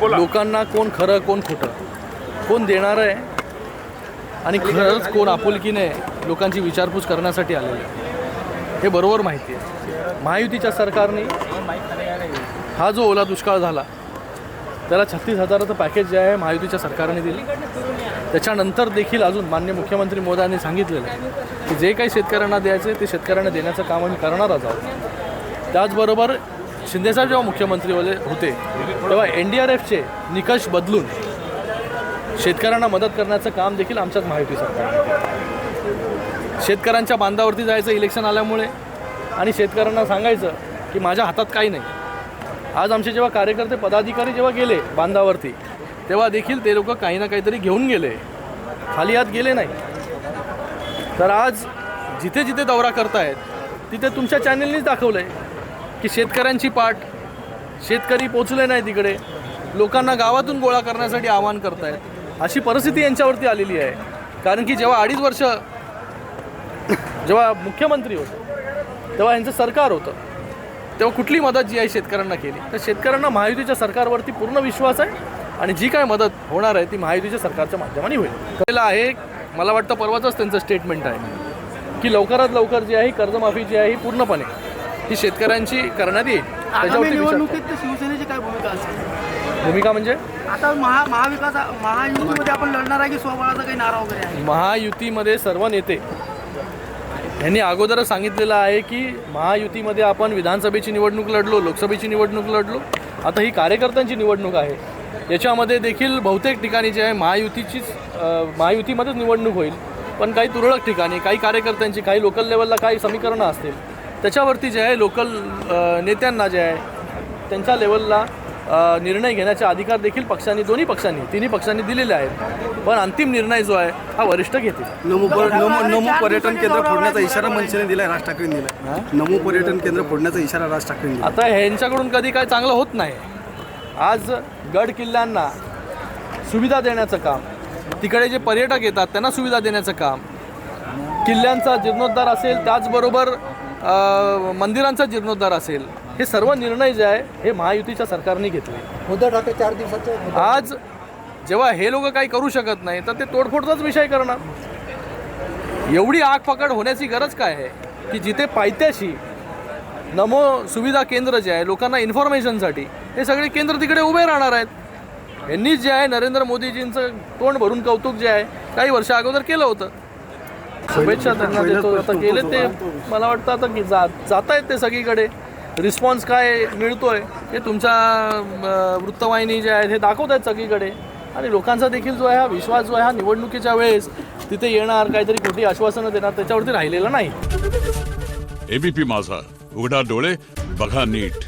बोला. लोकांना कोण खरं कोण खोटं? कोण देणार आहे? आणि खरंच कोण आपुलकीने लोकांची विचारपूस करण्यासाठी आलेलं आहे? हे बरोबर माहिती आहे. महायुतीच्या सरकारने हा जो ओला दुष्काळ झाला त्याला छत्तीस हजाराचं पॅकेज जे आहे महायुतीच्या सरकारने दिलं. त्याच्यानंतर देखील अजून मान्य मुख्यमंत्री मोदयांनी सांगितलेलं आहे की जे काही शेतकऱ्यांना द्यायचं ते शेतकऱ्यांना देण्याचं काम आम्ही करणारच आहोत. त्याचबरोबर शिंदेसाहेब जेव्हा मुख्यमंत्री होते होते तेव्हा एन डी आर एफचे निकष बदलून शेतकऱ्यांना मदत करण्याचं काम देखील आमच्याच महायुती सरकार शेतकऱ्यांच्या बांधावरती जायचं इलेक्शन आल्यामुळे आणि शेतकऱ्यांना सांगायचं की माझ्या हातात काही नाही. आज आमचे जेव्हा कार्यकर्ते पदाधिकारी जेव्हा गेले बांधावरती तेव्हा देखील ते लोक काही ना काहीतरी घेऊन गेले. खाली हात गेले नाही. तर आज जिथे जिथे दौरा करतायत तिथे तुमच्या चॅनलनीच दाखवलं आहे की शेतकऱ्यांची पाठ शेतकरी पोचले नाही तिकडे लोकांना गावातून गोळा करण्यासाठी आवाहन करतायत. अशी परिस्थिती यांच्यावरती आलेली आहे. कारण की जेव्हा अडीच वर्ष जेव्हा मुख्यमंत्री होते तेव्हा यांचं सरकार होतं. तेव्हा कुठली मदत जी आहे शेतकऱ्यांना केली? तर शेतकऱ्यांना महायुतीच्या सरकारवरती पूर्ण विश्वास आहे आणि जी काय मदत होणार आहे ती महायुतीच्या सरकारच्या माध्यमाने होईल. पहिलं आहे मला वाटतं परवाचंच त्यांचं स्टेटमेंट आहे. की लवकरात लवकर जी आहे कर्जमाफी जी आहे ही पूर्णपणे ही शेतकऱ्यांची करण्यात येईल. आगामी निवडणुकीत शिवसेनेची काय भूमिका असेल? भूमिका म्हणजे? आता महा महाविकास महायुतीमध्ये आपण लढणार आहे की स्वबळाचा काही नारा वगैरे आहे? महायुतीमध्ये सर्व नेते यांनी अगोदरच सांगितलेलं आहे की महायुतीमध्ये आपण विधानसभेची निवडणूक लढलो लोकसभेची निवडणूक लढलो. आता ही कार्यकर्त्यांची निवडणूक आहे. याच्यामध्ये देखील बहुतेक ठिकाणी जे आहे महायुतीचीच महायुतीमध्येच निवडणूक होईल. पण काही तुरळक ठिकाणी काही कार्यकर्त्यांची काही लोकल लेवलला काही समीकरणं असतील. त्याच्यावरती जे आहे लोकल नेत्यांना जे आहे त्यांच्या लेवलला निर्णय घेण्याचे अधिकार देखील पक्षांनी दोन्ही पक्षांनी तिन्ही पक्षांनी दिलेले आहेत. पण अंतिम निर्णय जो आहे हा वरिष्ठ घेतील. नमो पर- नमो नमो पर्यटन केंद्र फोडण्याचा इशारा मनसेने दिलाय राज ठाकरेंनी दिलाय. नमो पर्यटन केंद्र फोडण्याचा इशारा राज ठाकरेंनी दिला आता ह्यांच्याकडून कधी काय चांगलं होत नाही. आज गड किल्ल्यांना सुविधा देण्याचं काम तिकडे जे पर्यटक येतात त्यांना सुविधा देण्याचं काम किल्ल्यांचा जीर्णोद्धार असेल त्याचबरोबर मंदिरांचा जीर्णोद्धार असेल हे सर्व निर्णय जे आहे हे महायुतीच्या सरकारने घेतले. उद्धव ठाकरे चार दिवसाचे आज जेव्हा हे लोक काही करू शकत नाही तर ते तोडफोडचाच विषय करणार. एवढी आग पकड होण्याची गरज काय आहे? की जिथे पायथ्याशी नमो सुविधा केंद्र जे आहे लोकांना इन्फॉर्मेशनसाठी हे सगळे केंद्र तिकडे उभे राहणार आहेत. यांनीच जे आहे नरेंद्र मोदीजींचं तोंड भरून कौतुक जे आहे काही वर्ष अगोदर केलं होतं. शुभेच्छा त्यांना देतो. आता गेले ते मला वाटतं आता की जा जात आहेत ते सगळीकडे. रिस्पॉन्स काय मिळतोय हे तुमच्या वृत्तवाहिनी जे आहेत हे दाखवत आहेत सगळीकडे. आणि लोकांचा देखील जो आहे हा विश्वास जो आहे हा निवडणुकीच्या वेळेस तिथे येणार काहीतरी खोटी आश्वासनं देणार त्याच्यावरती राहिलेला नाही. एबीपी माझा. उघडा डोळे बघा नीट.